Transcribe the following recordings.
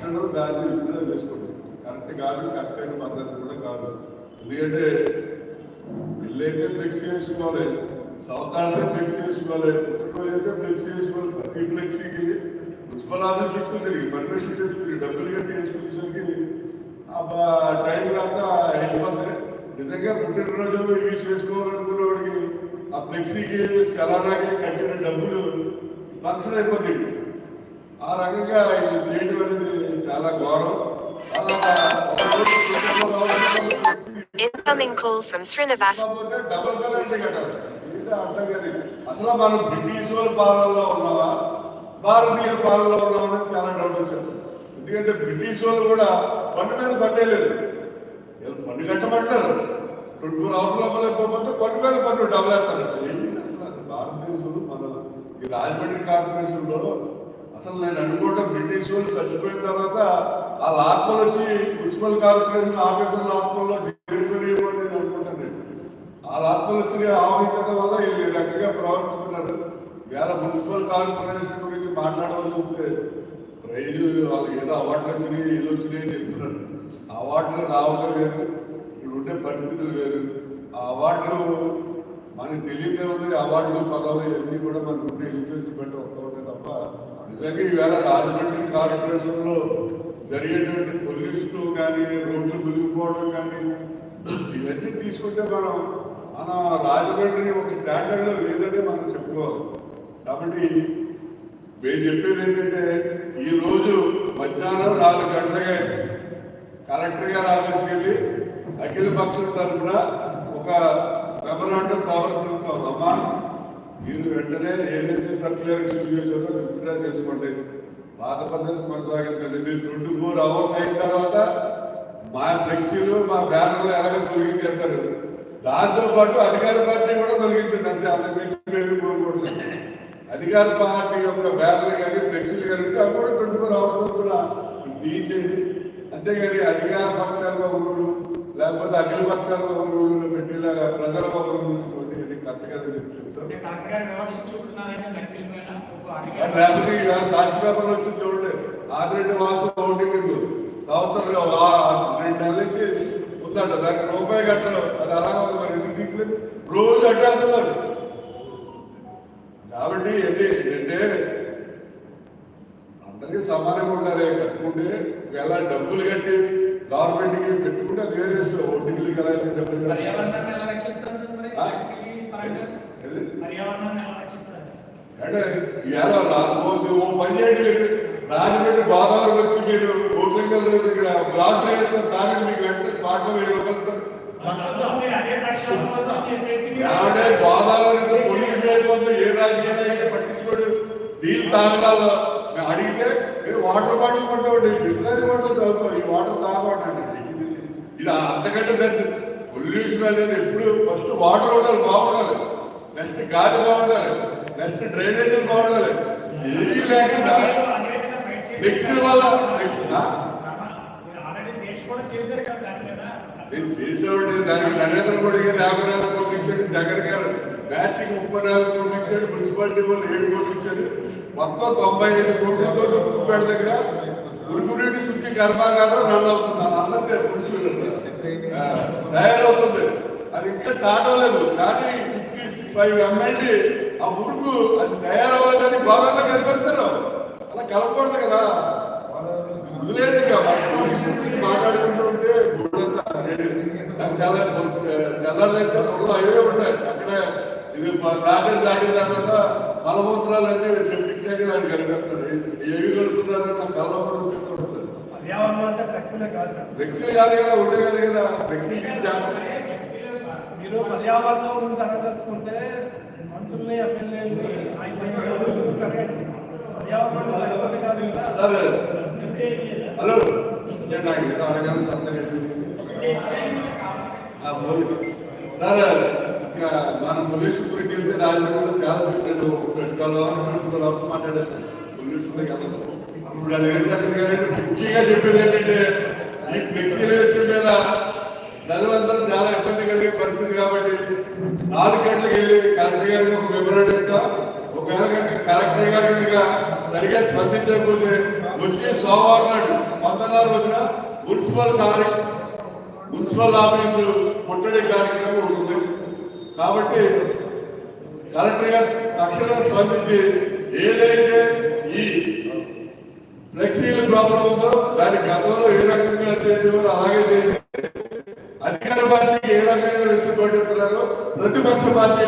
తక్షణం దాన్ని విడుదల చేసుకోండి. కరెక్ట్ కాదు కరెక్ట్ అయిన పద్ధతి కూడా కాదు. ఎందుకంటే ఇల్లైతే ఫ్లెక్స్ చేసుకోవాలి సౌతాన్ని ఫ్లెక్స్ చేసుకోవాలి పుట్టుకోలు అయితే ఫ్లెక్స్ చేసుకోవాలి. ప్రతి ఫ్లెక్సీకి మున్సిపల్ ఆఫీస్ చుట్టూ తిరిగి పర్మిషన్ తెచ్చుకుని డబ్బులు కట్టి వేసుకునేసరికి ఆ టైం అంతా అయిపోతుంది నిజంగా పుట్టినరోజు యూస్ చేసుకోవాలనుకున్న వాడికి ఆ ఫ్లెక్సీకి చలానాకి కట్టిన డబ్బులు ఫంక్షన్ అయిపోతాయి ఆ రకంగా ఇది చేయడం అనేది చాలా ఘోరం. Incoming call from Srinivas. అసలు మనం బ్రిటిష్ వాళ్ళ పాలనలో ఉన్నావా భారతీయుల పాలనలో ఉన్నామా అని చాలా డౌట్ వచ్చింది ఎందుకంటే బ్రిటిష్ వాళ్ళు కూడా పన్ను మీద పట్టేయలేదు. వీళ్ళు పన్ను కట్టమంటారు. రెండు మూడు అవసరం లేకపోతే పన్ను మీద పన్ను డబుల్ వేస్తారు. ఏంటి అసలు అది? భారతదేశం మన ఈ రాజమండ్రి కార్పొరేషన్లో అసలు నేను అనుకోవటం బ్రిటిష్ వాళ్ళు చచ్చిపోయిన తర్వాత వాళ్ళ ఆత్మలు వచ్చి మున్సిపల్ కార్పొరేషన్ ఆఫీసర్ల ఆత్మల్లో డెలివరీ ఇవ్వండి నేను అనుకుంటాను నేను. వాళ్ళ ఆత్మలు వచ్చి ఆవరించడం వల్ల వీళ్ళు రకంగా ప్రవర్తిస్తున్నారు. వేళ మున్సిపల్ కార్పొరేషన్ గురించి మాట్లాడవలసి ఉంటే రైలు వాళ్ళకి ఏదో అవార్డులు వచ్చినాయి ఏదో వచ్చినాయి అని చెప్తున్నారు. అవార్డులు రావడం వేరు ఇప్పుడు ఉండే పరిస్థితులు వేరు. ఆ అవార్డులు మనకి తెలియదే ఉంది అవార్డులు పదవులు ఇవన్నీ కూడా మనకు ఉండే ఎడ్యుకేషన్ బట్టి వస్తూ ఈవేళ రాజమండ్రి కార్పొరేషన్లో జరిగేటువంటి పొల్యూషన్ కానీ రోడ్లు మునిగిపోవడం కానీ ఇవన్నీ తీసుకుంటే మనం మన రాజమండ్రి ఒక స్టాండర్డ్లో లేదని మనం చెప్పుకోవాలి. కాబట్టి మేము చెప్పేది ఏంటంటే ఈ రోజు మధ్యాహ్నం నాలుగు గంటలకే కలెక్టర్ గారు ఆఫీస్కి వెళ్ళి అఖిల పక్షం తరఫున ఒక మెమరాండం సమర్పిస్తాం అమ్మా మీరు వెంటనే ఏదైతే సర్క్యులర్ ఇష్యూ చేశారో విత్డ్రా చేసుకోండి పాత పద్ధతి కొనసాగించండి. మీరు ట్వంటీ ఫోర్ అవర్స్ అయిన తర్వాత మా ఫ్లెక్సీలు మా బ్యానర్లు ఎలాగ తొలగించేస్తారు. దాంతో పాటు అధికార పార్టీ కూడా తొలగించింది. అంతే అంతకు మేము కోరుకుంటున్నాం అధికార పార్టీ యొక్క బ్యానర్లు కానీ ఫ్లెక్సీలు కానీ ఉంటే అవి కూడా ట్వంటీ ఫోర్ అవర్స్ కూడా తీయించేది. అంతేగాని అధికార పక్షాల్లో ఉండు లేకపోతే అఖిల పక్షాల్లో ఉండు పెట్టేలాగా ప్రజల కలెక్టర్ గారు వివక్షించుకుంటున్నారంటే నక్సల్ పైన సాక్షి పేపర్లు వచ్చి చూడండి. ఆదిరెడ్డి వాసు కౌంటింగ్ సంవత్సరం ఆ రెండు నెలలకి ఉందంట. దానికి రూపాయి కట్టడం. అది అలా ఉంది మరి? ఎందుకు రోజు అడ్డేస్తున్నారు కాబట్టి ఏంటి? ఏంటంటే అందరికీ సమానంగా ఉండాలి. కట్టుకుంటే ఎలా డబ్బులు కట్టి గవర్నమెంట్కి పెట్టుకుంటే అది వేరే ఓటింగ్లకి ఎలా డబ్బులు? పర్యావరణాన్ని ఎలా రక్షిస్తారు? ఎలా అంటే రా- ఓ- పని చేయండి మీరు. రాజమండ్రి గోదావరి వచ్చి మీరు ఓట్లింగల్ దగ్గర గ్లాస్ రేట్ దానికి మీకు వెంటనే స్పాట్లో వెయ్యి రూపాయలు నుంచి పొల్యూషన్ ఏ రాజకీయ నాయకుడు పట్టించుకోడు. నీళ్ళు తాగడాలో. మేము అడిగితే మీరు వాటర్ బాటిల్ కొంటామండి బిస్లరీ బాటిల్ తాగుతాం. ఈ వాటర్ తాగమండి ఇది అంతకంటే పొల్యూషన్ అనేది ఎప్పుడు ఫస్ట్ వాటర్ ఉండాలి బాగుండాలి. నెక్స్ట్ గాలి బాగుండాలి. నెక్స్ట్ డ్రైనేజీలు బాగుండాలి. ఏమీ లేకుండా మిక్సీ వల్ల దాని నేను చేసేవాడిని దానికి నరేంద్ర మోడీ గారు యాభై నాలుగు కోట్లు ఇచ్చాడు జగన్ గారు మ్యాచింగ్ ముప్పై నాలుగు కోట్లు ఇచ్చాడు మున్సిపాలిటీ వాళ్ళు ఏడు కోట్లు ఇచ్చాడు. మొత్తం తొంభై ఐదు కోట్లతో తుక్కుపేట దగ్గర ఉరుకునీటి శుద్ధి కర్మాగారం రన్ అవుతుంది. ఆ, తయారవుతుంది. అది ఇంకా స్టార్ట్ అవ్వలేదు. కానీ ఫిఫ్టీ ఫైవ్ ఎంఎల్టీ ఆ ఉరుకు అది తయారవ్వాలని గోదావరిలో కలిపెడతారు అలా కలపకూడదు కదా. మాట్లాడుకుంటూ ఉంటే పొగలు అవే ఉంటాయి. అక్కడ ఇది దాటిన తర్వాత సెప్టిక్ ఏవి కలుపుతున్నారో నాకు ఫ్లెక్సీలే కాదు. కదా. కాదు కదా మీరు పర్యావరణం గురించి అనదలుచుకుంటే మంత్రుల్ని ఎమ్మెల్యేలు పర్యావరణం కాదు హలో నేను నాకు ఏదో అడగాలి సంతకం సరే ఇక మన పోలీసు గురికి వెళ్తే చాలా చెప్పాడు మాట్లాడారు. పోలీసు కదా. ఇప్పుడు అది ఏం సంగతి కానీ ముఖ్యంగా చెప్పేది ఏంటంటే ఈ మీద ప్రజలందరూ చాలా ఇబ్బంది కలిగే పరిస్థితి కాబట్టి నాలుగు గంటలకు వెళ్ళి కలెక్టర్ గారికి ఒక వివరణ ఇస్తాం. ఒకవేళ కలెక్టర్ గారు కనుక సరిగా స్పందించకపోతే వచ్చే సోమవారం నాడు పంతొమ్మిది రోజున మున్సిపల్ కార్య మున్సిపల్ ఆఫీసు ముట్టడి కార్యక్రమం ఉంటుంది. కాబట్టి కలెక్టర్ గారు తక్షణం స్పందించి ఏదైతే ఈ ఫ్లెక్సీల ప్రాబ్లం ఉందో దాని గతంలో ఏ రకంగా చేసేవారు అలాగే చేసి ఎక్కడ పార్టీ ఏ రకంగా ఉంటున్నారో ప్రతిపక్ష పార్టీ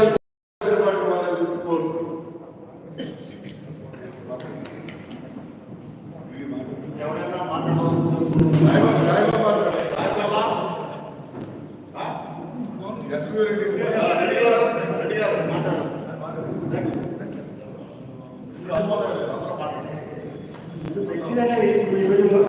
మాట్లాడారు